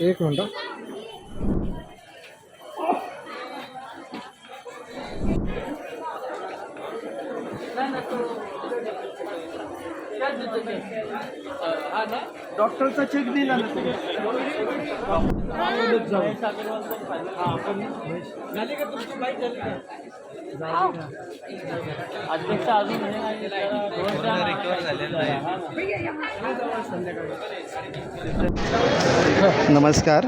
एक मिनटं डॉक्टरचा चेक दिला ना तुम्ही अध्यक्ष अजून हे नाही जरा नमस्कार.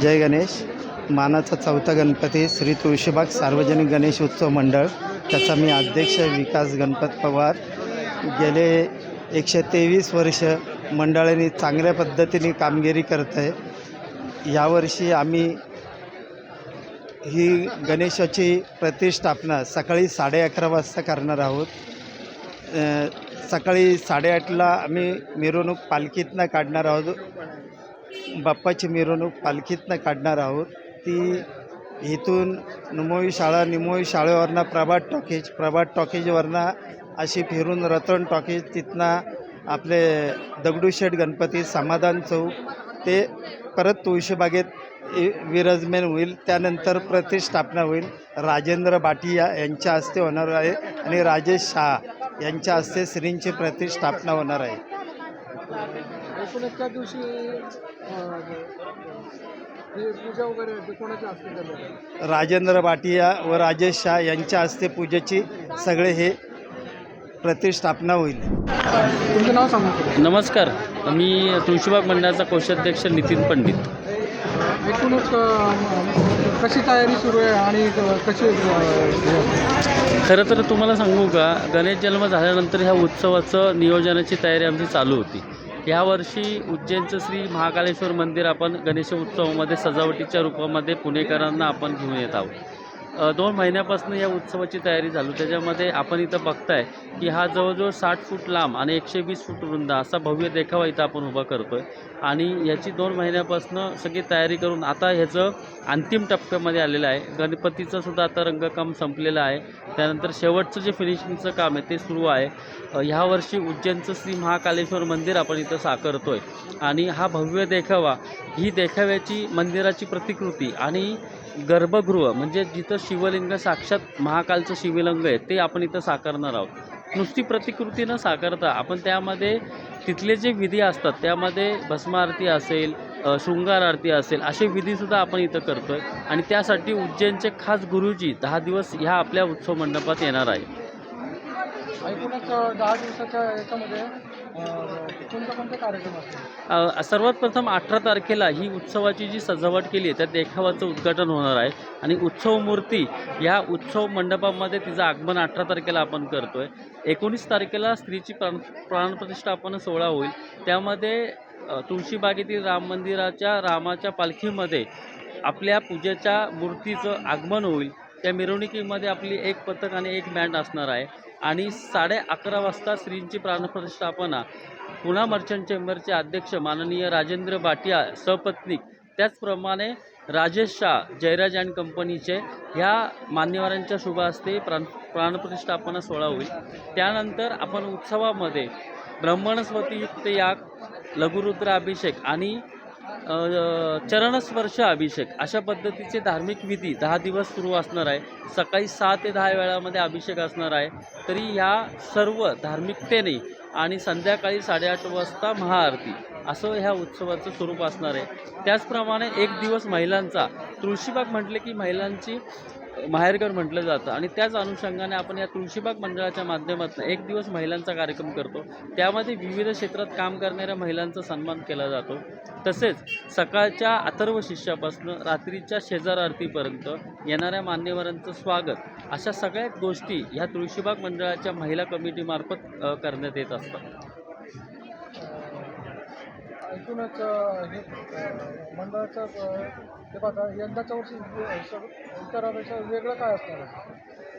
जय गणेश. मानाचा चौथा गणपती श्री तुळशीबाग सार्वजनिक गणेश उत्सव मंडळ. त्याचा मी अध्यक्ष विकास गणपत पवार. गेले एकशे तेवीस वर्ष मंडळाने चांगल्या पद्धतीने कामगिरी करत आहे यावर्षी आम्ही ही गणेशाची प्रतिष्ठापना सकाळी साडे अकरा वाजता करणार आहोत. सकाळी साडेआठला आम्ही मिरवणूक पालखीतनं काढणार आहोत. बाप्पाची मिरवणूक पालखीतनं काढणार आहोत. ती इथून निमोई शाळा निमोई शाळेवरनं प्रभात टॉकीज प्रभात टॉकीजवरनं अशी फिरून रतन टॉकीज तिथनं आपले दगडूशेठ गणपती समाधान चौक ते परत तुळशीबागेत इ- विराजमान होईल त्यानंतर प्रतिष्ठापना होईल. राजेंद्र भाटिया यांच्या हस्ते होणार आहे आणि राजेश शहा यांच्या हस्ते श्रींची प्रतिष्ठापना होणार आहे. दिवशी पूजा वगैरे? राजेंद्र भाटिया व राजेश शाह यांच्या हस्ते पूजेची सगळे हे प्रतिष्ठापना होईल. तुमचं नाव सांगू. नमस्कार. मी तुळशीबाग मंडळाचा कोषाध्यक्ष नितीन पंडित. एकूणच कशी तयारी सुरू आहे आणि कशी खरं तर तुम्हाला सांगू का गणेश जन्म झाल्यानंतर ह्या उत्सवाचं नियोजनाची तयारी आमची चालू होती. यावर्षी उज्जैनचं श्री महाकालेश्वर मंदिर आपण गणेश उत्सवामध्ये सजावटीच्या रूपामध्ये पुणेकरांना आपण घेऊन येत आहोत. दोन महिन्यापासून या उत्सवाची तयारी झाली त्याच्यामध्ये आपण इथं बघताय की हा जवळजवळ साठ फूट लांब आणि एकशे वीस फूट रुंद असा भव्य देखावा इथं आपण उभा करतोय. आणि याची दोन महिन्यापासून सगळी तयारी करून आता ह्याचं अंतिम टप्प्यामध्ये आलेलं आहे. गणपतीचं सुद्धा आता रंगकाम संपलेलं आहे. त्यानंतर शेवटचं जे फिनिशिंगचं काम आहे ते सुरू आहे. ह्या वर्षी उज्जैनचं श्री महाकालेश्वर मंदिर आपण इथं साकारतोय. आणि हा भव्य देखावा ही देखाव्याची मंदिराची प्रतिकृती आणि गर्भगृह म्हणजे जिथं शिवलिंग साक्षात महाकालचं शिवलिंग आहे ते आपण इथं साकारणार आहोत. नुसती प्रतिकृती न साकारता आपण त्यामध्ये तिथले जे विधी असतात त्यामध्ये भस्म आरती असेल शृंगार आरती असेल असे विधीसुद्धा आपण इथं करतो आहे आणि त्यासाठी उज्जैनचे खास गुरुजी दहा दिवस ह्या आपल्या उत्सव मंडपात येणार आहे. एकूणच दहा दिवसाच्या याच्यामध्ये कार्यक्रम सर्वात प्रथम अठरा तारखेला ही उत्सवाची जी सजावट केली आहे त्या देखावाचं उद्घाटन होणार आहे. आणि उत्सव मूर्ती ह्या उत्सव मंडपामध्ये तिचं आगमन अठरा तारखेला आपण करतो आहे एकोणीस तारखेला स्त्रीची प्राण प्राणप्रतिष्ठापन सोहळा होईल. त्यामध्ये तुळशीबागेतील राम मंदिराच्या रामाच्या पालखीमध्ये आपल्या पूजेच्या मूर्तीचं आगमन होईल. त्या मिरवणुकीमध्ये आपली एक पथक आणि एक बँड असणार आहे. आणि साडे अकरा वाजता श्रींची प्राणप्रतिष्ठापना. पुणा मर्चंट चेंबरचे अध्यक्ष माननीय राजेंद्र बाटिया सपत्नीक त्याचप्रमाणे राजेश शाह जयराज अँड कंपनीचे ह्या मान्यवरांच्या शुभ हस्ते प्राण प्राणप्रतिष्ठापना सोहळा होईल. त्यानंतर आपण उत्सवामध्ये ब्रह्मणस्वतीयुक्त याग लघुरुद्र अभिषेक आणि चरणस्पर्श अभिषेक अशा पद्धतीचे धार्मिक विधी दहा दिवस सुरू असणार आहे. सकाळी सहा ते दहा वेळामध्ये अभिषेक असणार आहे. तरी ह्या सर्व धार्मिकतेने आणि संध्याकाळी साडेआठ वाजता महाआरती असं ह्या उत्सवाचं स्वरूप असणार आहे. त्याचप्रमाणे एक दिवस महिलांचा तुळशीबाग म्हटले की महिलांची माहेरघर म्हटलं जातं. आणि त्याच अनुषंगाने आपण या तुळशीबाग मंडळाच्या माध्यमातून एक दिवस महिलांचा कार्यक्रम करतो. त्यामध्ये विविध क्षेत्रात काम करणाऱ्या महिलांचा सन्मान केला जातो. तसेच सकाळच्या अथर्व शिष्यापासून रात्रीच्या शेजार आरतीपर्यंत येणाऱ्या मान्यवरांचं स्वागत अशा सगळ्या गोष्टी ह्या तुळशीबाग मंडळाच्या महिला कमिटीमार्फत करण्यात येत असतात. एकूणच हे हे बघा यंदाच्या वर्षी जे- वेगळं काय असणार आहे?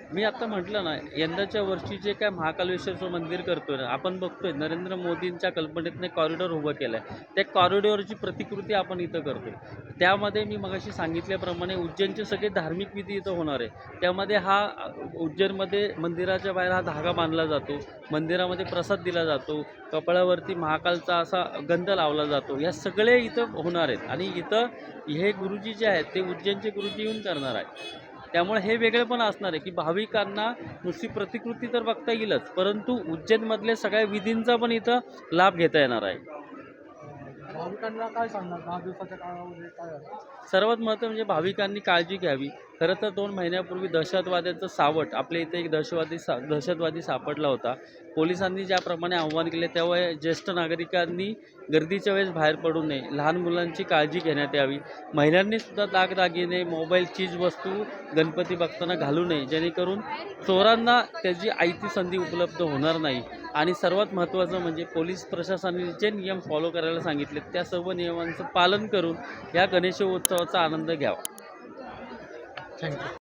मी आता म्हटलं ना यंदाच्या वर्षी जे काय महाकालेश्वरचं मंदिर करतोय ना आपण बघतोय नरेंद्र मोदींच्या कल्पनेतने कॉरिडॉर उभं केलं आहे त्या कॉरिडॉरची प्रतिकृती आपण इथं करतोय. त्यामध्ये मी मगाशी सांगितल्याप्रमाणे उज्जैनचे सगळे धार्मिक विधी इथं होणार आहे. त्यामध्ये हा उज्जैनमध्ये मंदिराच्या बाहेर हा धागा बांधला जातो मंदिरामध्ये प्रसाद दिला जातो कपाळावरती महाकालचा असा गंध लावला जातो. या सगळे इथं होणार आहेत. आणि इथं हे गुरुजी जे आहेत ते उज्जैनचे गुरुजी येऊन करणार आहेत. त्यामुळे हे वेगळे पण असणार आहे की भाविकांना नुसती प्रतिकृती तर बघता येईलच परंतु उज्जैनमधल्या सगळ्या विधींचा पण इथं लाभ घेता येणार आहे. भाविकांना काय सांगणार? दहा दिवसाच्या काळामध्ये काय आहे? सर्वात महत्त्व म्हणजे भाविकांनी काळजी घ्यावी. खरं तर दोन महिन्यापूर्वी दहशतवाद्याचं सावट आपल्या इथे एक दहशतवादी सा दहशतवादी सापडला होता. पोलिसांनी ज्याप्रमाणे आव्हान केले तेव्हा ज्येष्ठ नागरिकांनी गर्दीच्या वेळेस बाहेर पडू नये लहान मुलांची काळजी घेण्यात यावी. महिलांनीसुद्धा दागदागिने मोबाईल चीज वस्तू गणपती बघताना घालू नये जेणेकरून चोरांना त्याची आयती संधी उपलब्ध होणार नाही. आणि सर्वात महत्त्वाचं म्हणजे पोलीस प्रशासनाने जे नियम फॉलो करायला सांगितले त्या सर्व नियमांचं पालन करून या गणेशोत्सवाचा आनंद घ्यावा. Thank you